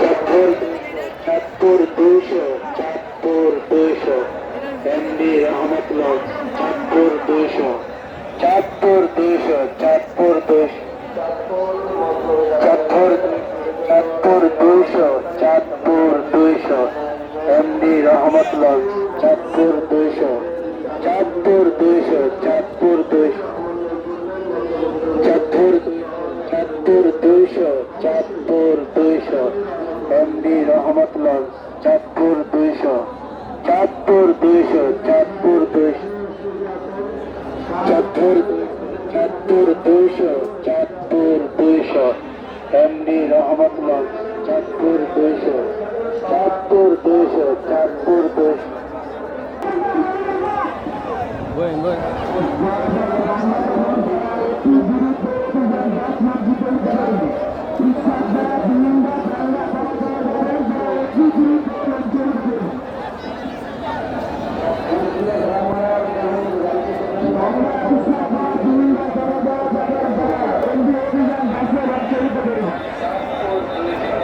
চাঁদপুর চাঁদপুর দুইশো চাঁদপুর দুইশো এমডি রহমতুল্লাহ চাঁদপুর দুইশো চাঁদপুর দুইশো চাঁদপুর দুইশো চাঁদপুর চাঁদপুর দুইশো চাঁদপুর দুইশো এমডি রহমতুল্লাহ চাঁদপুর দুইশো চাঁদপুর দুইশো চাঁদপুর দুইশো চাঁদপুর দুইশো চাঁদপুর দুইশো। এমডি রহমতুল্লাহ চাঁদপুর দুইশো চাঁদপুর দুইশো চাঁদপুর দুইশো। চাঁদপুর চাঁদপুর দুইশো চাঁদপুর দুইশো। এমডি রহমতুল্লাহ চাঁদপুর দুইশো। চাঁদপুর দুইশো চাঁদপুর দুইশো। Going, going. Thank you.